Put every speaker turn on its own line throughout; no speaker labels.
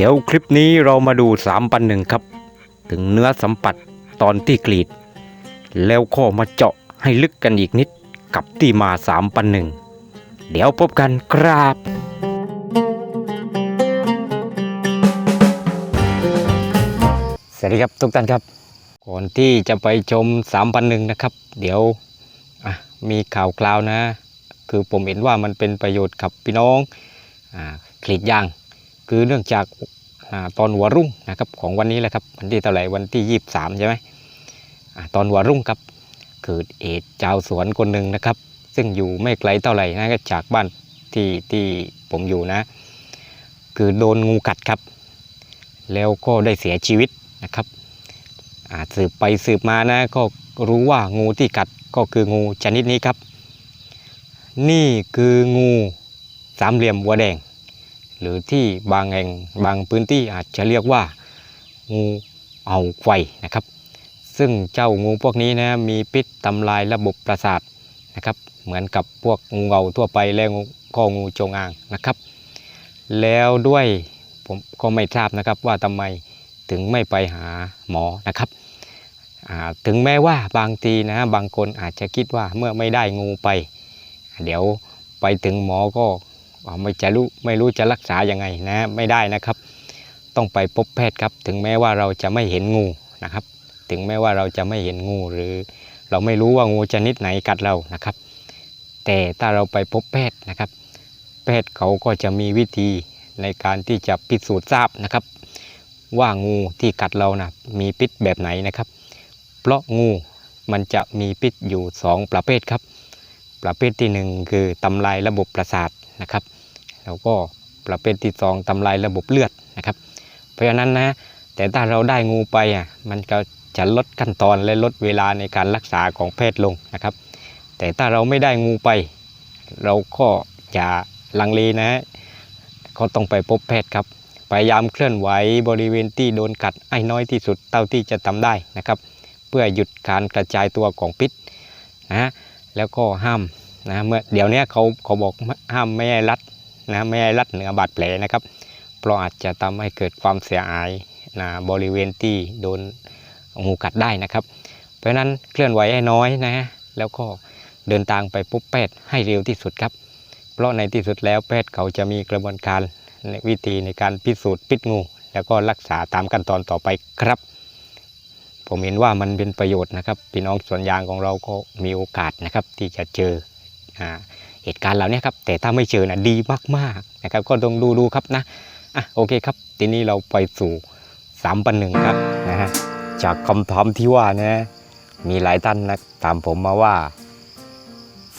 เดี๋ยวคลิปนี้เรามาดู3ปันหนึ่งครับ ถึงเนื้อสัมผัสตอนที่กรีด แล้วก็มาเจาะให้ลึกกันอีกนิดกับที่มา3ปันหนึ่งเดี๋ยวพบกันครับสวัสดีครับทุกท่านครับ ก่อนที่จะไปชม3ปันหนึ่งนะครับ เดี๋ยวมีข่าวคราวนะ คือผมเห็นว่ามันเป็นประโยชน์กับพี่น้องอกรีดยาง คือเนื่องจากอตอนหัวรุ่งนะครับของวันนี้แหละครับวันที่เท่าไหร่วันที่ยี่สามใช่ไหมอตอนหัวรุ่งครับเกิดเอดชาวสวนคนหนึ่งนะครับ ซึ่งอยู่ไม่ไกลเท่าไหร่นะก็จากบ้านที่ที่ผมอยู่นะ คือโดนงูกัดครับ แล้วก็ได้เสียชีวิตนะครับสืบไปสืบมานะก็รู้ว่างูที่กัดก็คืองูชนิดนี้ครับ นี่คืองูสามเหลี่ยมวัวแดง หรือที่บางแห่งบางพื้นที่อาจจะเรียกว่างูเอาไฟนะครับ ซึ่งเจ้างูพวกนี้นะมีพิษทำลายระบบประสาทนะครับ เหมือนกับพวกงูเงาทั่วไปและงูก็งูจงอางนะครับ แล้วด้วยผมก็ไม่ทราบนะครับว่าทำไมถึงไม่ไปหาหมอนะครับถึงแม้ว่าบางทีนะบางคนอาจจะคิดว่าเมื่อไม่ได้งูไป เดี๋ยวไปถึงหมอก็ ไม่จะรู้ไม่รู้จะรักษายังไงนะไม่ได้นะครับ ต้องไปพบแพทย์ครับ ถึงแม้ว่าเราจะไม่เห็นงูนะครับ ถึงแม้ว่าเราจะไม่เห็นงูหรือ เราไม่รู้ว่างูชนิดไหนกัดเรานะครับ แต่ถ้าเราไปพบแพทย์นะครับ แพทย์เขาก็จะมีวิธีในการที่จะพิสูจน์ทราบนะครับ ว่างูที่กัดเรานะมีพิษแบบไหนนะครับ เพราะงูมันจะมีพิษอยู่สองประเภทครับ ประเภทที่หนึ่งคือทำลายระบบประสาทนะครับ แล้วก็ประเภทที่สองทำลายระบบเลือดนะครับ เพราะฉะนั้นนะแต่ถ้าเราได้งูไปอะมันก็จะลดขั้นตอนและลดเวลาในการรักษาของแพทย์ลงนะครับ แต่ถ้าเราไม่ได้งูไป เราก็จะลังเลนะก็ต้องไปพบแพทย์ครับพยายามเคลื่อนไหวบริเวณที่โดนกัดให้น้อยที่สุดเท่าที่จะทำได้นะครับ เพื่อหยุดการกระจายตัวของพิษนะแล้วก็ห้ามนะเมื่อเดี๋ยวนี้เขาเขาบอกห้ามไม่ให้รัด นะไม่ให้รัดเหนือบาดแผลนะครับ เพราะอาจจะทำให้เกิดความเสียหายนะบริเวณที่โดนงูกัดได้นะครับ เพราะฉะนั้นเคลื่อนไหวให้น้อยนะฮะแล้วก็เดินทางไปพบแพทย์ให้เร็วที่สุดครับ เพราะในที่สุดแล้วแพทย์เขาจะมีกระบวนการในวิธีในการพิสูจน์พิษงู แล้วก็รักษาตามขั้นตอนต่อไปครับ ผมเห็นว่ามันเป็นประโยชน์นะครับพี่น้องสวนยางของเราก็มีโอกาสนะครับที่จะเจออ่า เหตุการณ์เหล่านี้ครับแต่ถ้าไม่เจอนะดีมากๆนะครับก็ต้องดูดูครับนะอะโอเคครับ ทีนี้เราไปสู่สามปันหนึ่งครับนะฮะจากคำถามที่ว่านะมีหลายท่านนะถามผมมาว่า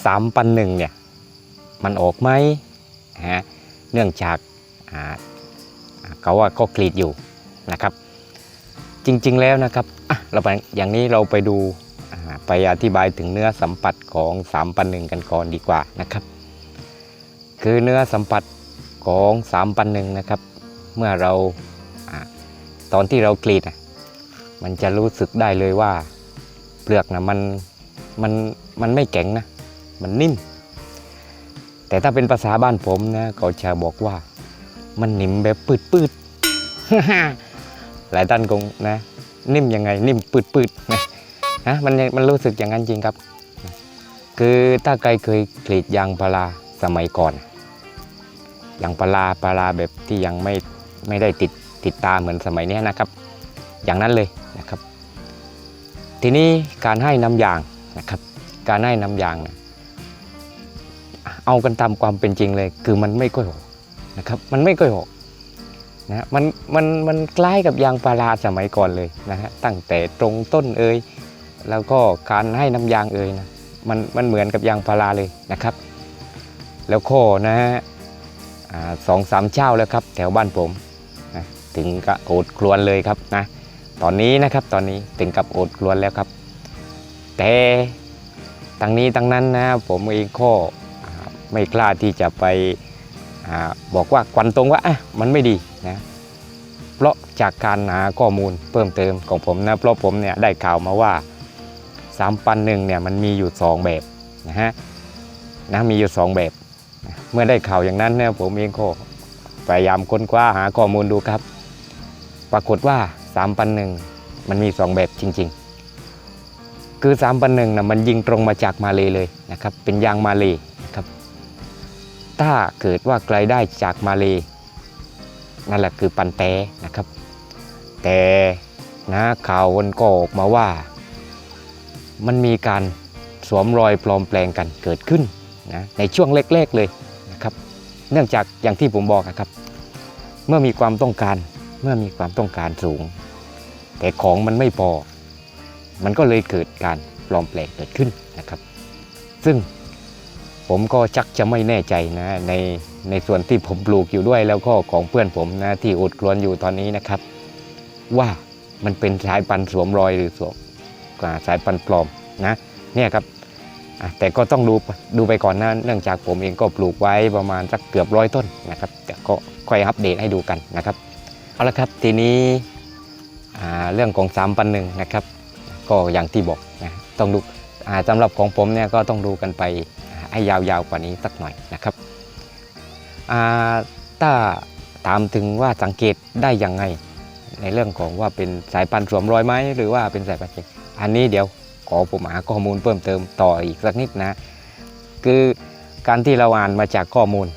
สามปันหนึ่งเนี่ยมันออกไหมฮะเนื่องจากอาเขาว่าก็กรีดอยู่นะครับ จริงๆแล้วนะครับอะเราไปอย่างนี้เราไปดู ไปอธิบายถึงเนื้อสัมผัสของ3ปันหนึ่งกันก่อนดีกว่านะครับ คือเนื้อสัมผัสของ3ปันหนึ่งนะครับ เมื่อเราอตอนที่เรากรีดมันจะรู้สึกได้เลยว่า เปลือกนะมันมันมันไม่แข็งนะ มันนิ่ม แต่ถ้าเป็นภาษาบ้านผมนะเขาจะบอกว่า มันนิ่มแบบปืดๆหลายท่านคงนะ นิ่มยังไงนิ่มปืดๆนะ นะมันมันรู้สึกอย่างนั้นจริงครับ คือถ้าใครเคยกรีดยางพาราสมัยก่อนยางพาราพาราแบบที่ยังไม่ไม่ได้ติดติดตาเหมือนสมัยนี้นะครับ อย่างนั้นเลยนะครับ ทีนี้การให้น้ำยางนะครับ การให้น้ำยางนะเอากันตามความเป็นจริงเลย คือมันไม่ค่อยออกนะครับ มันไม่ค่อยออกนะมันมันมันคล้กับยางพาราสมัยก่อนเลยนะฮะตั้งแต่ตรงต้นเอ่ย แล้วก็การให้น้ำยางเอ่ยนะมันมันเหมือนกับยางพาราเลยนะครับ แล้วก็นะฮะสองสามเจ้าแล้วครับ แถวบ้านผมนะถึงกับโอดครวนเลยครับนะตอนนี้นะครับตอนนี้ถึงกับโอดครวนแล้วครับ แต่ทั้งนี้ทั้งนั้นนะผมเองก็อ่าไม่กล้าที่จะไปอบอกว่าควันตรงว่าอะมันไม่ดีนะเพราะจากการหาข้อมูลเพิ่มเติมของผมนะเพราะผมเนี่ยได้ข่าวมาว่า สามปันหนึ่งเนี่ยมันมีอยู่ 2 แบบนะฮะนะมีอยู่ 2 แบบ เมื่อได้ข่าวอย่างนั้นเนี่ยผมเองก็พยายามค้นคว้าหาข้อมูลดูครับ ปรากฏว่า3ปันหนึ่งมันมี 2 แบบจริง ๆ คือ3ปันหนึ่งนะมันยิงตรงมาจากมาเลเลยนะครับเป็นยางมาเลนะครับถ้าเกิดว่าใครได้จากมาเลนั่นแหละคือปันแต้นะครับ แต่นะข่าววันก็ออกมาว่า มันมีการสวมรอยปลอมแปลงกันเกิดขึ้นนะในช่วงแรกๆเลยนะครับ เนื่องจากอย่างที่ผมบอกนะครับ เมื่อมีความต้องการเมื่อมีความต้องการสูง แต่ของมันไม่พอ มันก็เลยเกิดการปลอมแปลงเกิดขึ้นนะครับ ซึ่งผมก็ชักจะไม่แน่ใจนะในในส่วนที่ผมปลูกอยู่ด้วยแล้วก็ของเพื่อนผมนะที่อดกลวนอยู่ตอนนี้นะครับ ว่ามันเป็นสายพันธุ์สวมรอยหรือสวม สายพันธุ์ปลอมนะเนี่ยครับแต่ก็ต้องดูดูไปก่อนนะเนื่องจากผมเองก็ปลูกไว้ประมาณสักเกือบร้อยต้นนะครับแต่ก็ค่อยอัปเดตให้ดูกันนะครับเอาละครับทีนี้เรื่องของสามปันหนึ่งนะครับ ก็อย่างที่บอกนะต้องดูอ่าสำหรับของผมเนี่ยก็ต้องดูกันไปให้ยาวๆกว่านี้สักหน่อยนะครับถ้าถามถึงว่าสังเกตได้ยังไง ในเรื่องของว่าเป็นสายพันธุ์สวมรอยไหมหรือว่าเป็นสายพันธุ์จริง อันนี้เดี๋ยวขอผมหาข้อมูลเพิ่มเติมต่ออีกสักนิดนะ คือการที่เราอ่านมาจากข้อมูล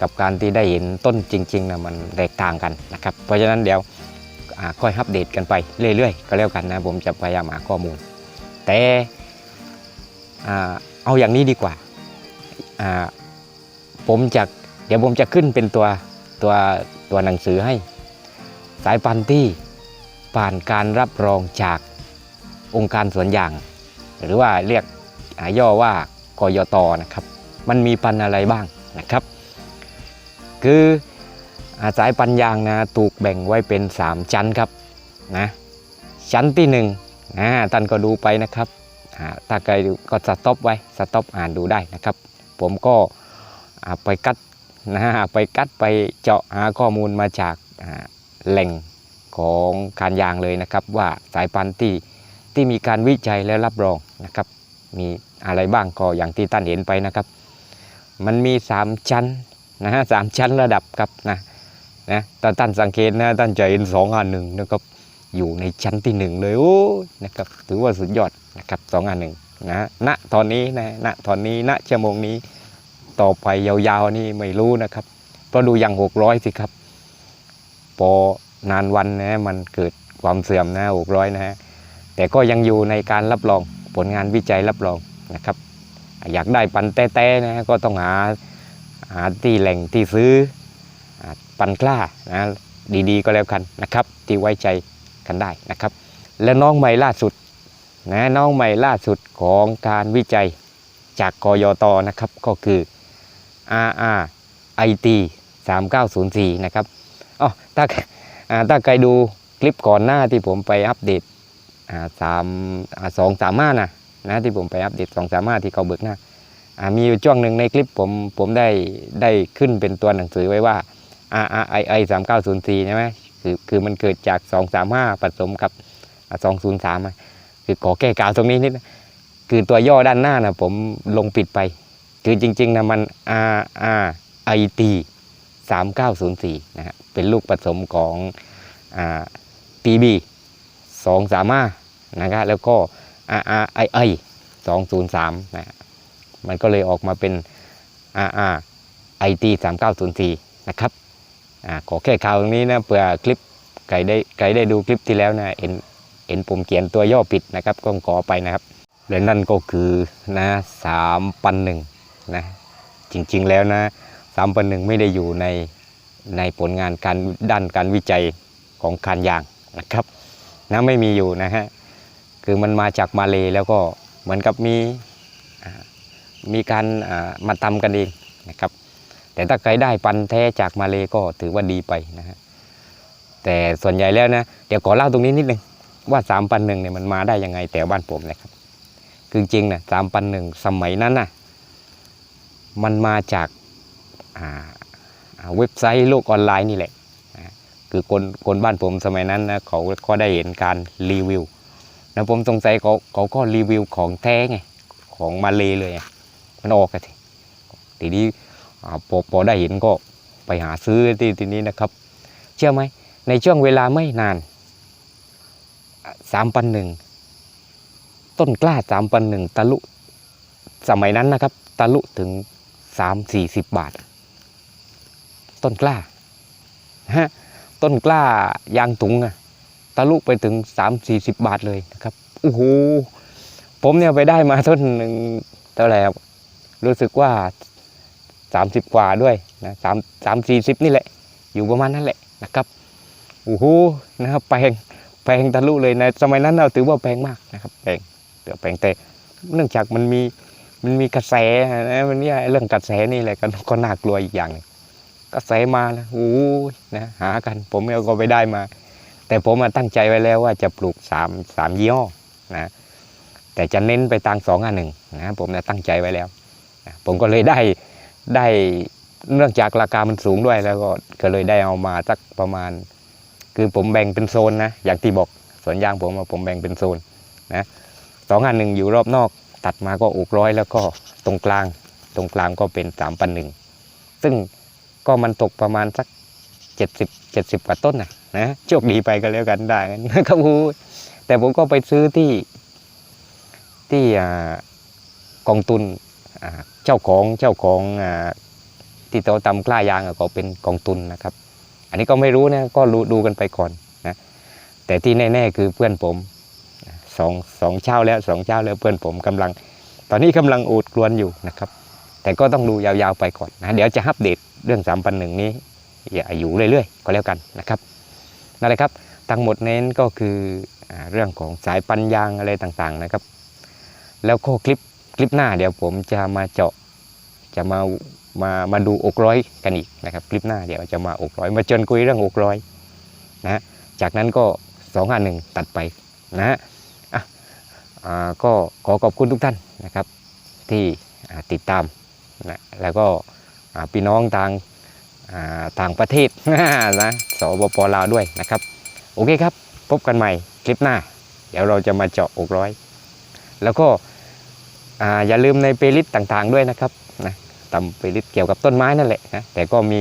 กับการที่ได้เห็นต้นจริงๆนะมันแตกต่างกันนะครับ เพราะฉะนั้นเดี๋ยวอค่อยอัปเดตกันไปเรื่อยๆ ก็แล้วกันนะ ผมจะพยายามหาข้อมูล แต่เอาอย่างนี้ดีกว่าอ่าผมจะเดี๋ยวผมจะขึ้นเป็นตัวตัวตัวหนังสือให้ สายพันธุ์ที่ผ่านการรับรองจาก องค์การสวนยาง หรือว่าเรียกอาย่อว่ากยตนะครับ มันมีพันอะไรบ้างนะครับ คืออาสายพันยางนะถูกแบ่งไว้เป็น 3 ชั้นครับนะชั้นที่1นึ่งนะท่านก็ดูไปนะครับถ้าใครดูก็สต็อปไว้สต็อปอ่านดูได้นะครับ ผมก็ไปกัดนะไปกัดไปเจาะหาข้อมูลมาจากแหล่งของการยางเลยนะครับ ว่าสายพันธุ์ที่ ที่มีการวิจัยและรับรองนะครับ มีอะไรบ้างก็อย่างที่ท่านเห็นไปนะครับ มันมี 3 ชั้นนะฮะสามชั้นระดับครับนะนะถ้าท่านสังเกตนะท่านจะเห็นสองอันหนึ่งนะครับอยู่ในชั้นที่หนึ่งเลยโอ้ยนะครับถือว่าสุดยอดนะครับสองอันหนึ่งนะณตอนนี้นะณตอนนี้ณชั่วโมงนี้ต่อไปยาวๆนี่ไม่รู้นะครับเพราะดูอย่างหกร้อยสิครับ พอนานวันนะมันเกิดความเสื่อมนะหกร้อยนะฮะ แต่ก็ยังอยู่ในการรับรองผลงานวิจัยรับรองนะครับ อยากได้ปันแต้ๆนะก็ต้องหาหาที่แหล่งที่ซื้อปันกล้านะดีๆก็แล้วกันนะครับ ที่ไว้ใจกันได้นะครับ และน้องใหม่ล่าสุดนะน้องใหม่ล่าสุดของการวิจัยจากกยตนะครับก็คือ RR IT 3904 นะครับอ๋อถ้าถ้าใครดูคลิปก่อนหน้าที่ผมไปอัปเดต สามอ่าสองสามห้านะนะที่ผมไปอัปเดตสองสามห้าที่เขาเบิกหน้ามีอยู่ช่วงหนึ่งในคลิปผมผมได้ได้ขึ้นเป็นตัวหนังสือไว้ว่า R R I I สามเก้าศูนย์สี่ใช่ไหมคือคือมันเกิดจากสองสาม่าผสมกับสองศูนย์สามคือขอแก้กาวตรงนี้นิดนะคือตัวย่อด้านหน้านะผมลงปิดไป คือจริงๆนะมัน R R I T 3904นะฮะเป็นลูกผสมของอ่า PB 2 3 5 นะครับแล้วก็ RRII 203นะฮะมันก็เลยออกมาเป็น RRIT 3904นะครับอ่าขอแค่ข่าวตรงนี้นะเผื่อคลิปใครได้ใครได้ดูคลิปที่แล้วนะเห็นเห็นผมเขียนตัวย่อผิดนะครับก็ขอไปนะครับและนั่นก็คือนะสามปันหนึ่งนะจริงๆแล้วนะสามปันหนึ่งไม่ได้อยู่ในในผลงานการด้านการวิจัยของการยางนะครับนะไม่มีอยู่นะฮะ คือมันมาจากมาเลแล้วก็เหมือนกับมีมีการมาทำกันเองนะครับ แต่ถ้าใครได้ปันแท้จากมาเลก็ถือว่าดีไปนะฮะแต่ส่วนใหญ่แล้วนะเดี๋ยวขอเล่าตรงนี้นิดนึงว่าสามปันหนึ่งเนี่ยมันมาได้ยังไงแต่บ้านผมนะครับคือจริงนะสามปันหนึ่งสมัยนั้นนะมันมาจากเว็บไซต์โลกออนไลน์นี่แหละคือคนคนบ้านผมสมัยนั้นนะเขาก็ได้เห็นการรีวิว นะผมสงสัยเขาเขาก็รีวิวของแท้ไงของมาเลเลยมันออกกันทีทีนี้พอพอได้เห็นก็ไปไปหาซื้อที่ที่นี้นะครับ เชื่อไหมในช่วงเวลาไม่นานสามพันหนึ่งต้นกล้าสามพันหนึ่งตะลุสมัยนั้นนะครับ ตะลุถึงสามสี่สิบบาท ต้นกล้าฮะต้นกล้ายางถุงอะ ตะลุไปถึงสามสี่สิบบาทเลยนะครับโอ้โหผมเนี่ยไปได้มาต้นหนึ่งเท่าไหร่ครับรู้สึกว่าสามสิบกว่าด้วยนะสามสามสี่สิบนี่แหละ อยู่ประมาณนั้นแหละนะครับโอ้โหนะครับแพงแพงทะลุเลยในะสมัยนั้นเราถือว่าแพงมากนะครับแพงเดี๋ยวแพงแต่เนื่องจากมันมีมันมีกระแสนะมันเนี่ยเรื่องกระแสนี่แหละก็ก็น่ากลัวอีกอย่างหนึงกระแสมาแล้วโอ้ยนะหากัน ผมก็ไปได้มา แต่ผมตั้งใจไว้แล้วว่าจะปลูกสามสามยี่ห้อนะแต่จะเน้นไปทางสองอันหนึ่งนะผมตั้งใจไว้แล้วนะผมก็เลยได้ได้เนื่องจากราคามันสูงด้วยแล้วก็ก็เลยได้เอามาสักประมาณ คือผมแบ่งเป็นโซนนะอย่างที่บอกสวนยางผมผมแบ่งเป็นโซนนะสองอันหนึ่งอยู่รอบนอก ตัดมาก็อกร้อยแล้วก็ตรงกลาง ตรงกลางก็เป็นสามพันหนึ่งซึ่งก็มันตกประมาณสักเจ็ดสิบเจ็ดสิบกว่าต้นนะ นะโชคดีไปก็แล้วกันได้นะครับโอ้ยแต่ผมก็ไปซื้อที่ที่กองทุนเจ้าของเจ้าของอที่เขาทำกล้ายางก็เป็นกองทุนนะครับ อันนี้ก็ไม่รู้นะก็รู้ดูกันไปก่อนนะแต่ที่แน่ๆคือเพื่อนผมสองสองเช้าแล้วสองเช้าแล้วเพื่อนผมกำลัง ตอนนี้กำลังอูดกลวนอยู่นะครับ แต่ก็ต้องดูยาวๆไปก่อนนะเดี๋ยวจะอัปเดตเรื่อง3ามพันหนึ่งนี้ อย่าอยู่เรื่อยๆ ก็แล้วกันนะครับ นั่นแหละครับทั้งหมดเน้นก็คืออเรื่องของสายปันยางอะไรต่างๆนะครับ แล้วก็คลิปคลิปหน้าเดี๋ยวผมจะมาเจาะจะมามามาดูอกร้อยกันอีกนะครับ คลิปหน้าเดี๋ยวจะมาอกร้อย มาจนคุยเรื่องอกร้อยนะจากนั้นก็สองอันหนึ่งตัดไปนะฮะอะก็ขอขอบคุณทุกท่านนะครับที่ติดตามนะแล้วก็พี่น้องทาง ต่างประเทศนะสปปลาวด้วยนะครับ โอเคครับ พบกันใหม่คลิปหน้า เดี๋ยวเราจะมาเจาะอกร้อย แล้วก็ออย่าลืมในเพลย์ลิสต์ต่างๆด้วยนะครับนะทำไปเกี่ยวกับต้นไม้นั่นแหละนะแต่ก็มี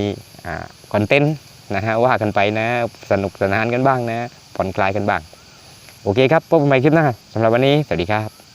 คอนเทนต์นะฮะว่ากันไปนะสนุกสนานกันบ้างนะผ่อนคลายกันบ้าง โอเคครับ พบกันใหม่คลิปหน้าสำหรับวันนี้ สวัสดีครับ